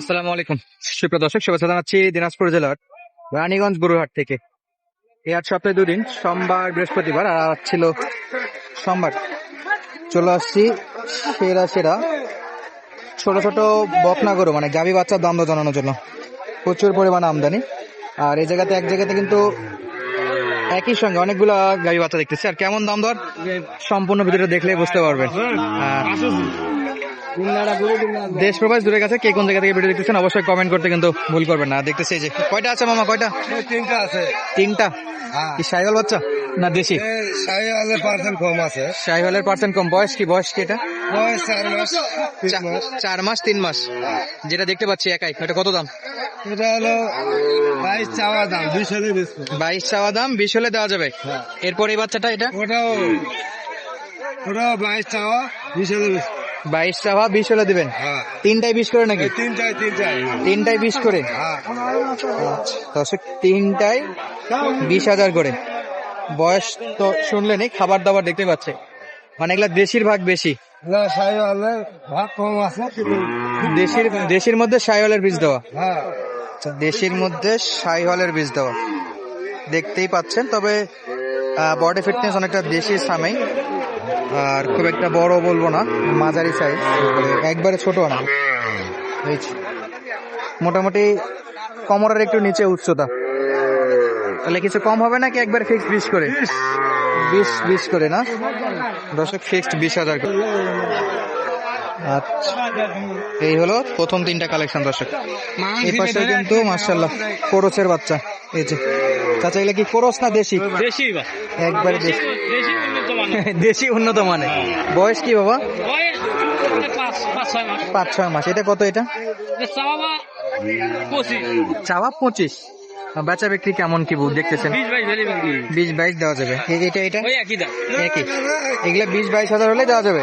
আসসালামু আলাইকুম। সুপ্রিয় দর্শক শুভেচ্ছা জানাচ্ছি দিনাজপুর জেলার রানীগঞ্জ গরুহাট থেকে। এই আট সপ্তাহে দুদিন সোমবার বৃহস্পতিবার আর আজ ছিল সোমবার। চলে আসছি সেরা সেরা ছোট ছোট বকনা গরু মানে গাভী বাচ্চার দাম দর জানানোর জন্য। প্রচুর পরিমাণে আমদানি। আর এই জায়গাতে এক জায়গাতে কিন্তু একই সঙ্গে অনেকগুলা গাভী বাচ্চা দেখতেছি। আর কেমন দাম দর? সম্পূর্ণ ভিডিওটা দেখলেই বুঝতে পারবেন। আর দেশ প্রবাস দূরে গেছে কে কোন জায়গা থেকে ভিডিও দেখতেছেন অবশ্যই কমেন্ট করতে কিন্তু ভুল করবেন না। দেখতেছি যে কয়টা আছে মামা কয়টা? তিনটা আছে। তিনটা? হ্যাঁ। কি সাইকেল বাচ্চা না দেশি? সাইকেলের পার্সেন্ট কম আছে। সাইকেলের পার্সেন্ট কম। বয়স কি বয়স কি এটা? বয়স চার মাস তিন মাস। চার মাস তিন মাস। যেটা দেখতে পাচ্ছি একাই এটা কত দাম? এটা হলো বাইশ চাওয়া দাম। দুই সালে বাইশ চাওয়া দাম বিশ হলে দেওয়া যাবে। হ্যাঁ। এরপর এই বাচ্চাটা এটা? ওটাও ওটাও বাইশ চাওয়া দুই সালে বেচবো বাইশ চাওয়া বিশ হলে দিবেন। হ্যাঁ। তিনটাই বিশ করে নাকি? এই তিনটায় তিনটায়। বিশ করে? হ্যাঁ। দর্শক তিনটায় বিশ হাজার করে। বয়স তো শুনলেনি খাবার দাবার দেখতে পাচ্ছে। মানে এগুলা দেশির ভাগ বেশি। দেশির দেশির মধ্যে সাইহলের বীজ দেওয়া। হ্যাঁ। দেশির মধ্যে সাইহলের বীজ দেওয়া। দেখতেই পাচ্ছেন তবে বডি ফিটনেস অনেকটা দেশি সামেই। আর খুব একটা বড় বলব না, মাঝারি সাইজ একবারে ছোট না। মোটামুটি কমরের একটু নিচে উচ্চতা। তাহলে কিছু কম হবে নাকি একবার ফিক্স বিশ করে? বিশ বিশ করে না? দর্শক ফিক্সড বিশ হাজার করে। আচ্ছা। এই হলো প্রথম তিনটা কালেকশন দর্শক। এই পাশে কিন্তু মার্শাল্লাহ কোরসের বাচ্চা। এই যে। চাচা এগুলা কি কোরস না দেশি? দেশি একবারে দেশি দেশি। উন্নত মানে দেশি উন্নত মানে বয়স কি বাবা? বয়স পাঁচ ছয় মাস। এটা কত এটা? চাওয়া পঁচিশ। বেচা বিক্রি কেমন কি দেখতেছেন? বিশ বাইশ দেওয়া যাবে। এটা এটা? একই এগুলা বিশ বাইশ হাজার হলে দেওয়া যাবে?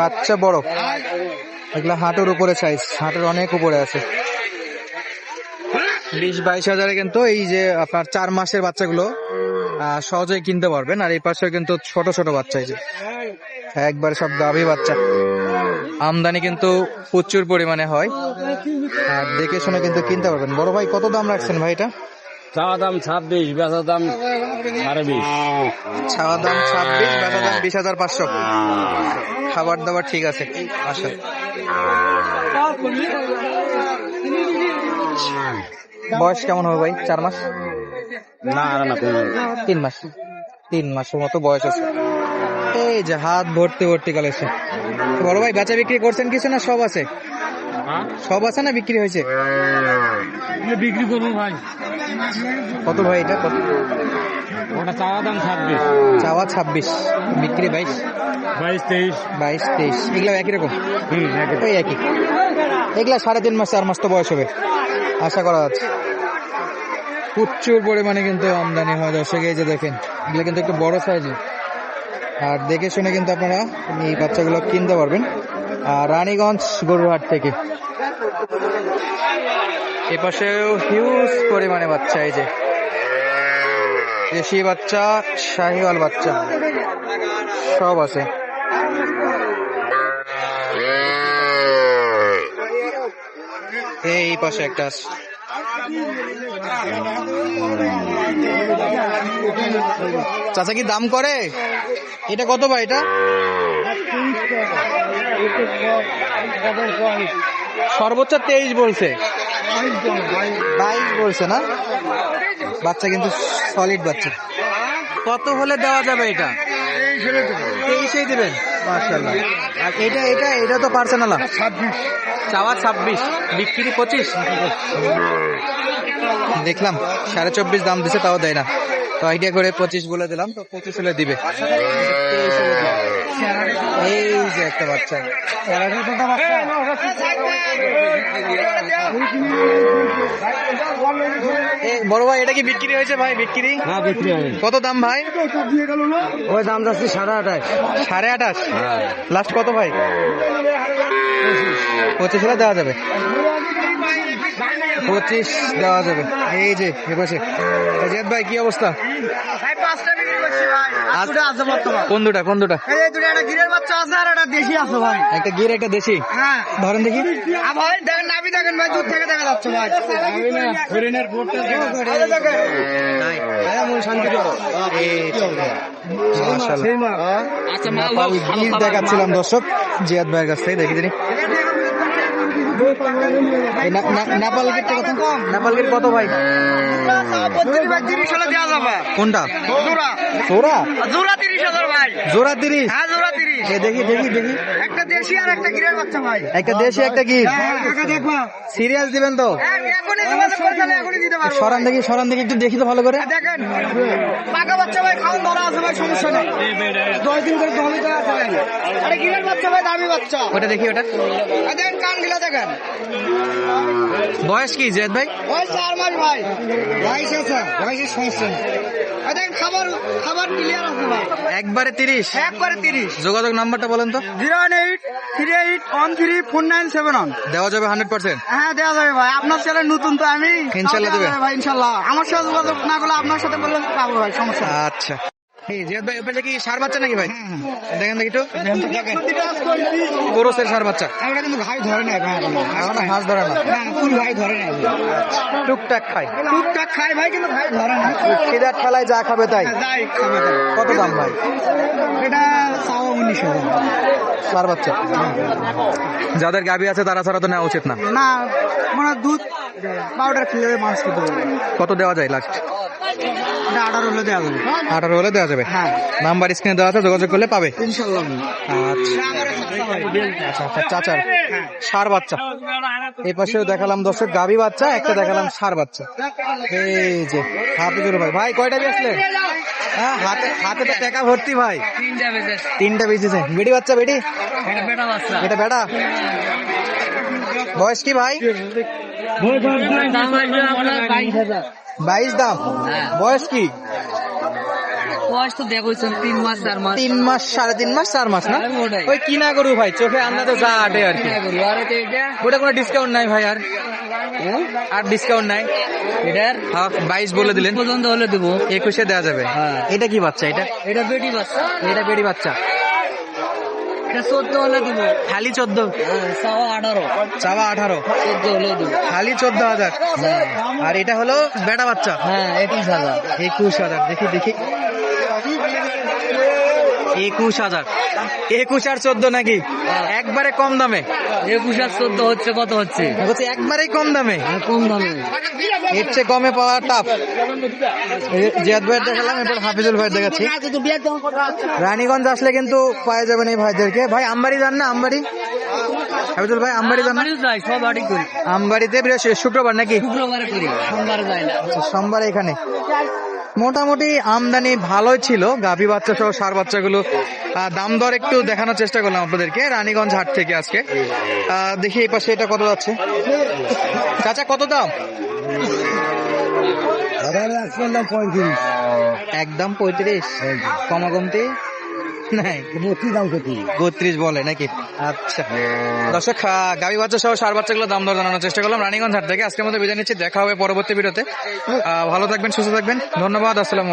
বাচ্চা বড় এগুলা হাঁটুর উপরে সাইজ হাঁটুর অনেক উপরে আছে। বিশ, বাইশ হাজারে কিন্তু এই যে আপনার চার মাসের বাচ্চাগুলো সহজেই কিনতে পারবেন। আর এই পাশে কিন্তু ছোট ছোট বাচ্চা এই যে। একবার সব দাবি বাচ্চা। আমদানি কিন্তু প্রচুর পরিমাণে হয়। আর দেখে শুনে কিন্তু কিনতে পারবেন। বড় ভাই, কত দাম রাখছেন ভাই এটা? চাওয়া দাম ছাব্বিশ বেচা দাম সাড়ে বিশ। ছাওয়া দাম ছাব্বিশ বেচা দাম বিশ হাজার পাঁচশো। খাবার দাবার ঠিক আছে বয়স কেমন হবে ভাই? চার মাস? না না তিন মাস। তিন মাসের মতো বয়স আছে। এই যে হাত ভর্তি ভর্তি কালেকশন। বড় ভাই বেচা বিক্রি করছেন কিছু না সব আছে? সব আছে না বিক্রি হয়েছে? বিক্রি করব ভাই। কত ভাই এটা? কত? ওটা চাওয়া দাম ছাব্বিশ। চাওয়া ছাব্বিশ। বিক্রি বাইশ? বাইশ তেইশ। বাইশ তেইশ। এগুলা একই রকম? ওই একই। এগুলা সাড়ে তিন মাস চার মাস তো বয়স হবে। আশা করা যাচ্ছে। প্রচুর পরিমাণে কিন্তু আমদানি হয় দর্শক এই যে দেখেন এগুলো কিন্তু একটু বড় সাইজের আর দেখে শুনে কিন্তু আপনারা এই বাচ্চাগুলো কিনতে পারবেন। আর রানীগঞ্জ গরুহাট থেকে। এ পাশেও হিউজ পরিমাণে বাচ্চা, এই যে। দেশি বাচ্চা, শাহিওয়াল বাচ্চা। সব আছে। এই পাশে একটা চাচা কি দাম করে? এটা কত ভাই এটা? সর্বোচ্চ তেইশ বলছে। বাইশ বলছে না? বাচ্চা কিন্তু সলিড বাচ্চা। কত হলে দেওয়া যাবে এটা? তেইশেই দেবেন। মার্শাল্লাহ আর এটা এটা এটা তো পার্সোনাল ছাব্বিশ। চাওয়া ছাব্বিশ বিক্রি পঁচিশ। দেখলাম সাড়ে চব্বিশ দাম দিছে তাও দেয় না। তো আইডিয়া করে পঁচিশ বলে দিলাম তো পঁচিশ হলে দিবে। এই যে একটা বাচ্চা। বড় ভাই এটা কি বিক্রি হয়েছে ভাই বিক্রি? না বিক্রি হয় কত দাম ভাই? ওই দাম যাচ্ছে সাড়ে আঠাশ। সাড়ে আঠাশ? লাস্ট কত ভাই? পঁচিশ হলে দেওয়া যাবে। পঁচিশ দেওয়া যাবে। এই যে এপাশে জিয়াদ ভাই কি অবস্থা? ভাই পাঁচটা বিক্রি করছি ভাই। আর দুটো আছে বর্তমান। কোন দুটা কোন দুটা এই যে দুটো একটা গিরের বাচ্চা আছে আর একটা দেশি আছে ভাই। একটা গির একটা দেশি? ধরেন দেখি। দেখেন নাভি দেখেন ভাই দূর থেকে দেখা যাচ্ছে ভাই। হরিণের বোর্ডটা দেখেন। শান্তি করো। মাশাআল্লাহ। নেপাল গির দেখাচ্ছিলাম দর্শক। জিয়াদ ভাইয়ের কাছ থেকে দেখি সিরিয়াস দিবেন তো? সরান দেখি সরান দেখি, একটু দেখি তো ভালো করে। দেখেন বাচ্চা ভাই দামি বাচ্চা ওটা দেখি ওটা দেখেন, কান গিলা দেখেন। বয়স কি জেদ ভাই? ওই চার মাস ভাই। বয়স আছে বয়সের সমস্যা দেখেন খাবার খাবার ক্লিয়ার আছে ভাই। একবারে তিরিশ? একবারে তিরিশ। যোগাযোগ নাম্বারটা বলেন তো। Zero one eight three eight one three four nine seven one. দেওয়া যাবে হান্ড্রেড পার্সেন্ট? হ্যাঁ দেওয়া যাবে ভাই। আপনার ছেলে নতুন তো আমি। ইনশাল্লাহ দেবে। ভাই ইনশাল্লাহ। আমার সাথে যোগাযোগ না করলে আপনার সাথে বললে পাবো ভাই সমস্যা আচ্ছা। জিয়াদ ভাই ওটা কি সার বাচ্চা নাকি ভাই? দেখেন দেখি একটু। সার বাচ্চা। আমরা কিন্তু ভাই ধরে এখনও। এখনও ধরে না। না ফুল ধরে নাই। টুকটাক খায়। টুকটাক ভাই কিন্তু ধরে না। ঠেলায় যা খাবে তাই। কত দাম ভাই? এটা সার বাচ্চা। যাদের গাবি আছে তারা ছাড়া তো নেওয়া উচিত না। না মানে দুধ পাউডার খেলে পারবে। কত দেওয়া যায় লাস্ট এটা আঠারো হলে দেওয়া যাবে। আঠারো হলে দেওয়া যাবে। হ্যাঁ। নাম্বার স্ক্রিনে দেওয়া আছে যোগাযোগ করলে পাবে। ইনশাল্লাহ। আচ্ছা। আচ্ছা আচ্ছা চাচার সার বাচ্চা। এই পাশেও দেখালাম দর্শক গাবি বাচ্চা একটা দেখালাম সার বাচ্চা। এই যে হাফিজুর ভাই। ভাই কয়টা বেচলেন হ্যাঁ হাতে হাতে তো টাকা ভর্তি ভাই। তিনটা বেজে তিনটা বেটি বাচ্চা বেটি? এটা বেটা বয়স কি ভাই? বাইশ দাম। হ্যাঁ। বয়স কি? বয়স তো দেখছেন তিন মাস চার মাস। তিন মাস সাড়ে তিন মাস চার মাস না? হ্যাঁ। ওই কিনা গরু ভাই চোখে আন্দাজে যা আটে আর কি। কি ওটা কোনো ডিসকাউন্ট নাই ভাই আর। আর ডিসকাউন্ট নাই। এটার? বাইশ বলে দিলেন। পর্যন্ত হলে দেবো। একুশে দেওয়া যাবে। হ্যাঁ। এটা কি বাচ্চা এটা? এটা বেটি বাচ্চা। এটা বেটি বাচ্চা। চোদ্দ হলে দেবো। খালি চোদ্দ? হ্যাঁ, আঠারো। আঠারো? চোদ্দ হলে দেবো। খালি চোদ্দ হাজার? আর এটা হলো বেটা বাচ্চা? হ্যাঁ একুশ হাজার। একুশ হাজার। দেখি দেখি। একুশ হাজার। একুশ আর চোদ্দ নাকি। একবারে কম দামে। একুশ আর চোদ্দ হচ্ছে কত হচ্ছে? বলছি একবারেই কম দামে। হ্যাঁ, কম দামে। এর চেয়ে কমে পাওয়া টাফ জিয়াদ ভাইয়ের দেখালাম এরপর হাফিজুল ভাই দেখাচ্ছি। রানীগঞ্জ আসলে কিন্তু পাওয়া যাবেন এই ভাইদেরকে। ভাই আমবাড়ি যান না আমবাড়ি? হাফিজুল ভাই আমবাড়ি যান যাই সব বাড়ি করি। আমবাড়িতে শুক্রবার নাকি? শুক্রবারে করি সোমবারে যাই না। আচ্ছা, সোমবার এখানে। মোটামুটি আমদানি ভালোই ছিল। গাভী বাচ্চা সহ সার বাচ্চাগুলো দাম দর একটু দেখানোর চেষ্টা করলাম আপনাদেরকে রানীগঞ্জ হাট থেকে আজকে। দেখি এই পাশে এটা কত যাচ্ছে? চাচা কত দাম? একদম পঁয়ত্রিশ। কমা কমতি বলে নাকি? আচ্ছা। বাচ্চা সার দাম দর জানানোর চেষ্টা করলাম রানীগঞ্জ হাট থেকে। আজকের মধ্যে বিদায় নিচ্ছি, দেখা হবে পরবর্তী ভিডিওতে। ভালো থাকবেন, সুস্থ থাকবেন। ধন্যবাদ, আসসালাম